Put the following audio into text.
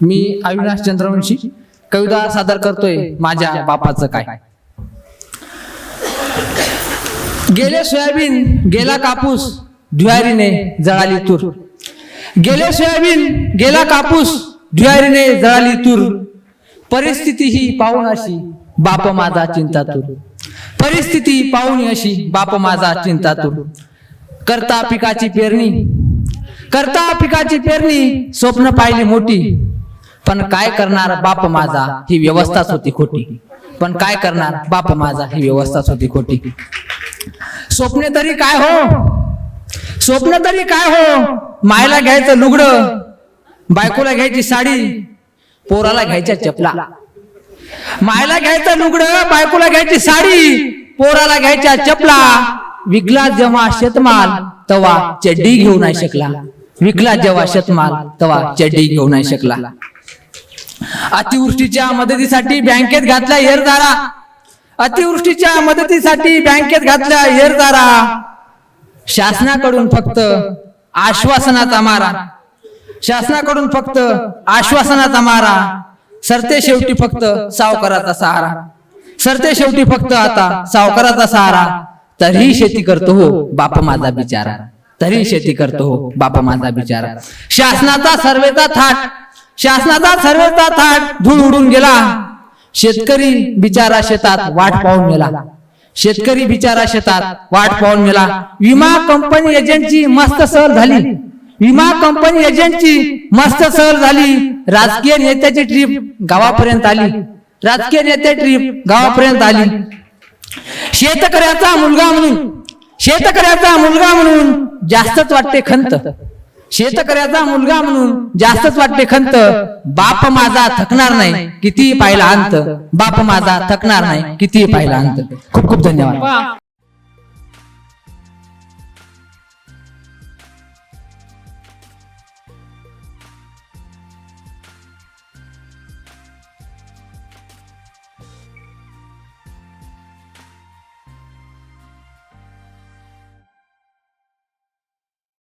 मी अविनाश चंद्रवंशी कविता सादर करतोय माझ्या बापाचं काय. गेले सोयाबीन गेला कापूस धुयारीने जळाली तूर. गेले सोयाबीन गेला कापूस धुयारीने जळाली तूर. परिस्थिती ही पाहून अशी बाप माझा चिंता तूर. परिस्थिती पाहून अशी बाप माझा चिंता तूर. करता पिकाची पेरणी करता पिकाची पेरणी स्वप्न पाहिली मोठी. पण काय करणार बाप माझा? ही व्यवस्थाच होती खोटी. पण काय करणार बाप माझा? ही व्यवस्थाच होती खोटी. स्वप्ने तरी काय हो? स्वप्न तरी काय हो? मायला घ्यायचं लुगडं बायकोला घ्यायची साडी पोराला घ्यायच्या चपला. मायला घ्यायचं लुगडं बायकोला घ्यायची साडी पोराला घ्यायच्या चपला. विकला जेव्हा शेतमाल तवा चड्डी घेऊ नाही शकला. विकला जेव्हा शेतमाल तवा चड्डी घेऊ नाही शकला. अतिवृष्टीच्या मदतीसाठी बँकेत घातला हेरदारा. अतिवृष्टीच्या मदतीसाठी बँकेत घातल्या हेरदारा. शासनाकडून फक्त आश्वासनाचा मारा. शासनाकडून फक्त आश्वासनाचा मारा. सरते शेवटी फक्त सावकाराचा सहारा. सरते शेवटी फक्त आता सावकाराचा सहारा. तरीही शेती करतो हो बाप माझा बिचारा. तरी शेती करतो हो बाप माझा बिचारा. शासनाचा सर्वेचा थाट. शासनाचा सर्वेचा थाट धूळ उडून गेला. शेतकरी बिचारा शेतात वाट पाहून गेला शेतकरी बिचारा शेतात वाट पाहून गेला विमा कंपनी एजंटची मस्त सहल झाली. विमा कंपनी एजंटची मस्त सहल झाली. राजकीय नेत्याची ट्रीप गावापर्यंत आली. राजकीय नेते ट्रीप गावापर्यंत आली. शेतकऱ्याचा मुलगा म्हणून शेतकऱ्याचा मुलगा म्हणून जास्तच वाटते खंत. शेतकऱ्याचा मुलगा म्हणून जास्तच वाटते खंत बाप माझा थकणार नाही किती पाहिला अंत बाप माझा थकणार नाही किती पाहिला अंत. खूप खूप धन्यवाद.